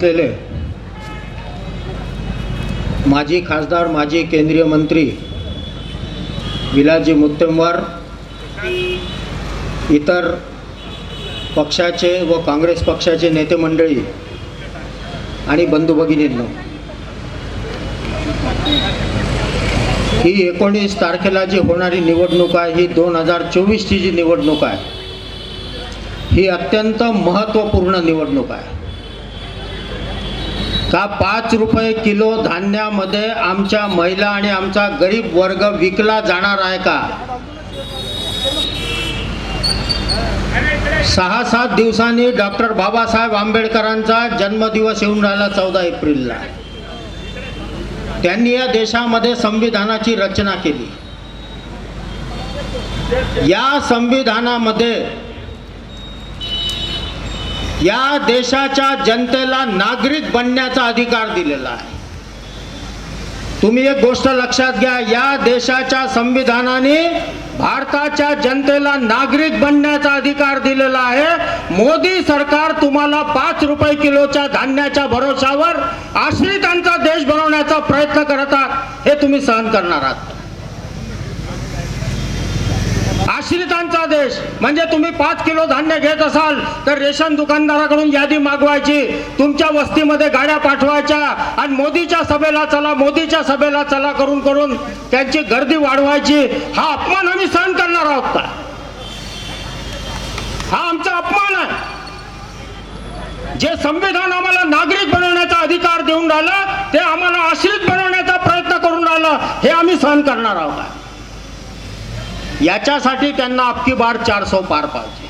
असलेले माजी खासदार माजी केंद्रीय मंत्री विलाजी मुत्तेमवार इतर पक्षाचे व काँग्रेस पक्षाचे नेते मंडळी आणि बंधू भगिनींनो ही एकोणीस तारखेला जी होणारी निवडणूक आहे ही दोन हजार चोवीसची जी निवडणूक आहे ही अत्यंत महत्त्वपूर्ण निवडणूक आहे. का पाच रुपये किलो धान्यामध्ये आमच्या महिला आणि आमचा गरीब वर्ग विकला जाणार आहे का? सहा सात दिवसांनी डॉक्टर बाबासाहेब आंबेडकरांचा जन्मदिवस येऊन राहिला चौदा एप्रिलला. त्यांनी या देशामध्ये संविधानाची रचना केली. या संविधानामध्ये या देशाच्या जनतेला नागरिक बनण्याचा अधिकार दिलेला आहे. तुम्ही एक गोष्ट लक्षात घ्या या देशाच्या संविधानाने भारताच्या जनतेला नागरिक बनण्याचा अधिकार दिलेला आहे. मोदी सरकार तुम्हाला पाच रुपये किलोच्या धान्याच्या भरोशावर आश्रितांचा देश बनवण्याचा प्रयत्न करतात हे तुम्ही सहन करणार आहात. आश्रितांचा देश म्हणजे तुम्ही पाच किलो धान्य घेत असाल तर रेशन दुकानदाराकडून यादी मागवायची. तुमच्या वस्तीमध्ये गाड्या पाठवायच्या आणि मोदीच्या सभेला चला मोदीच्या सभेला चला करून करून त्यांची गर्दी वाढवायची. हा अपमान आम्ही सहन करणार आहोत का? हा आमचा अपमान आहे. जे संविधान आम्हाला नागरिक बनवण्याचा अधिकार देऊन राहिलं ते आम्हाला आश्रित बनवण्याचा प्रयत्न करून राहिलं हे आम्ही सहन करणार आहोत. का? याच्यासाठी त्यांना अबकी बार चारसो पार पाहिजे.